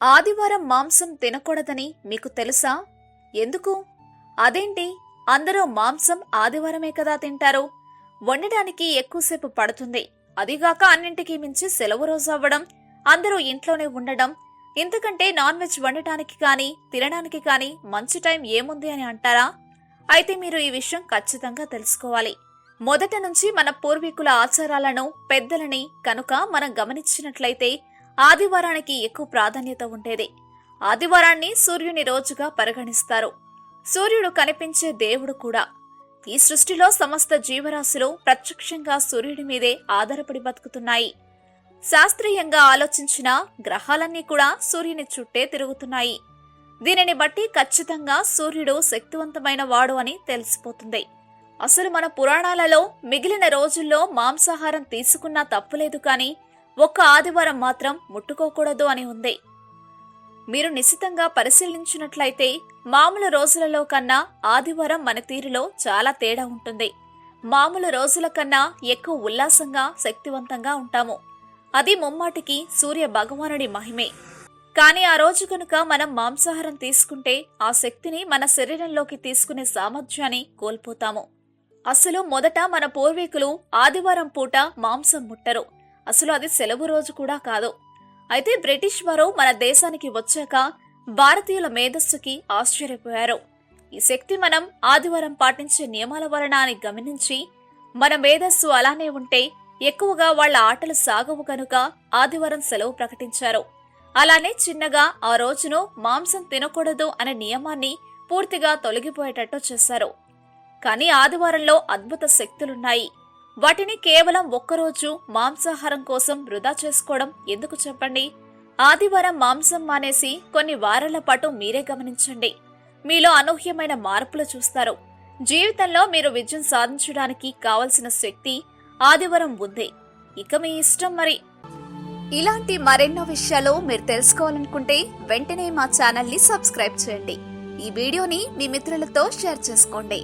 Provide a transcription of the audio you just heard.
ఆదివారం మాంసం తినకూడదని మీకు తెలుసా? ఎందుకు? అదేంటి? అందరూ మాంసం ఆదివారమే కదా తింటారు. వండడానికి ఎక్కువసేపు పడుతుంది. అదిగాక అన్నింటికీ మించి సెలవు రోజు అవ్వడం అందరూ ఇంట్లోనే ఉండడం ఇంతకంటే నాన్ వెజ్ వండటానికి కానీ తినడానికి కానీ మంచి టైం ఏముంది అని అంటారా? అయితే మీరు ఈ విషయం ఖచ్చితంగా తెలుసుకోవాలి. మొదట నుంచి మన పూర్వీకుల ఆచారాలను పెద్దలని కనుక మనం గమనించినట్లయితే ఆదివారానికి ఎక్కువ ప్రాధాన్యత ఉండేది. ఆదివారాన్ని సూర్యుని రోజుగా పరిగణిస్తారు. సూర్యుడు కనిపించే దేవుడు కూడా. ఈ సృష్టిలో సమస్త జీవరాశులు ప్రత్యక్షంగా సూర్యుడి మీదే ఆధారపడి బతుకుతున్నాయి. శాస్త్రీయంగా ఆలోచించిన గ్రహాలన్నీ కూడా సూర్యుని చుట్టే తిరుగుతున్నాయి. దీనిని బట్టి ఖచ్చితంగా సూర్యుడు శక్తివంతమైన వాడు అని తెలిసిపోతుంది. అసలు మన పురాణాలలో మిగిలిన రోజుల్లో మాంసాహారం తీసుకున్నా తప్పులేదు కానీ ఒక్క ఆదివారం మాత్రం ముట్టుకోకూడదు అని ఉంది. మీరు నిశితంగా పరిశీలించినట్లయితే మామూలు రోజులలో కన్నా ఆదివారం మన తీరులో చాలా తేడా ఉంటుంది. మామూలు రోజుల కన్నా ఎక్కువ ఉల్లాసంగా శక్తివంతంగా ఉంటాము. అది ముమ్మాటికి సూర్య భగవానుడి మహిమే. కానీ ఆ రోజు కనుక మనం మాంసాహారం తీసుకుంటే ఆ శక్తిని మన శరీరంలోకి తీసుకునే సామర్థ్యాన్ని కోల్పోతాము. అసలు మొదట మన పూర్వీకులు ఆదివారం పూట మాంసం ముట్టరు. అసలు అది సెలవు రోజు కూడా కాదు. అయితే బ్రిటిష్ వారు మన దేశానికి వచ్చాక భారతీయుల మేధస్సుకి ఆశ్చర్యపోయారు. ఈ శక్తి మనం ఆదివారం పాటించే నియమాల వలన అని గమనించి మన మేధస్సు అలానే ఉంటే ఎక్కువగా వాళ్ళ ఆటలు సాగవు కనుక ఆదివారం సెలవు ప్రకటించారు. అలానే చిన్నగా ఆ రోజును మాంసం తినకూడదు అనే నియమాన్ని పూర్తిగా తొలగిపోయేటట్టు చేశారు. కానీ ఆదివారంలో అద్భుత శక్తులున్నాయి. వాటిని కేవలం ఒక్కరోజు మాంసాహారం కోసం వృధా చేసుకోవడం ఎందుకు చెప్పండి? ఆదివారం మాంసం మానేసి కొన్ని వారాల పాటు మీరే గమనించండి. మీలో అనూహ్యమైన మార్పులు చూస్తారు. జీవితంలో మీరు విజయం సాధించడానికి కావలసిన శక్తి ఆదివారం ఉంది. ఇక మీ ఇష్టం మరి. ఇలాంటి మరెన్నో విషయాలు మీరు తెలుసుకోవాలనుకుంటే వెంటనే మా ఛానల్ని సబ్స్క్రైబ్ చేయండి. ఈ వీడియోని మీ మిత్రులతో షేర్ చేసుకోండి.